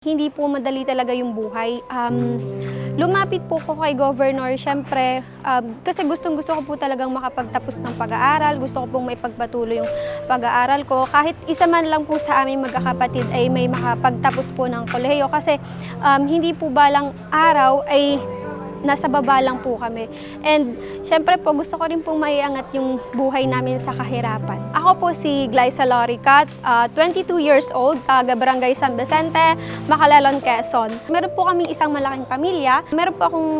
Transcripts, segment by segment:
Hindi po madali talaga yung buhay. Um, lumapit po ko kay Governor, syempre, um, kasi gustong gusto ko po talagang makapagtapos ng pag-aaral. Gusto ko pong may pagpatuloy yung pag-aaral ko. Kahit isa man lang po sa aming magkakapatid ay may makapagtapos po ng kolehiyo. Kasi um, hindi po balang araw ay nasa baba lang po kami. And syempre po, gusto ko rin pong maiangat yung buhay namin sa kahirapan. Ako po si Glyza Loricat, ah, 22 years old, taga Barangay San Vicente, Macalalon, Quezon. Meron po kaming isang malaking pamilya. Meron po akong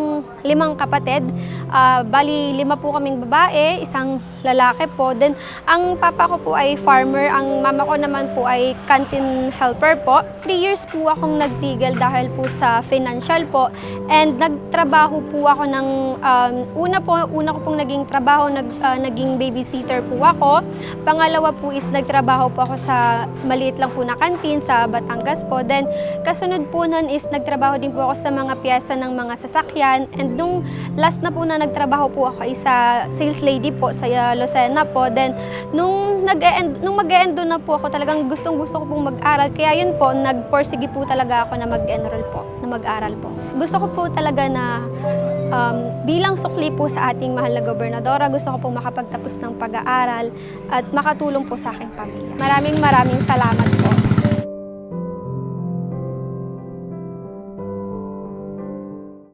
limang kapatid. Ah, bali, lima po kaming babae, isang lalaki po. Then, ang papa ko po ay farmer, ang mama ko naman po ay canteen helper po. Three years po akong nagtigil dahil po sa financial po. And nagtrabaho po ako ng, um, una po, una ko pong naging trabaho, nag, ah, naging babysitter po ako. Pangalawa po is nagtrabaho po ako sa maliit lang po na canteen sa Batangas po. Then, kasunod po nun is nagtrabaho din po ako sa mga piyesa ng mga sasakyan. And nung last na po na nagtrabaho po ako ay sa sales lady po sa uh, Lucena po. Then, nung nag-end, nung mag-end na po ako, talagang gustong gusto ko pong mag-aral. Kaya yun po, nag-porsige po talaga ako na mag-enroll po, na mag-aral po. Gusto ko po talaga na um, bilang sukli po sa ating mahal na gobernadora, gusto ko pong makapagtapos ng pag-aaral at makatulong po sa aking pamilya. Maraming maraming salamat po.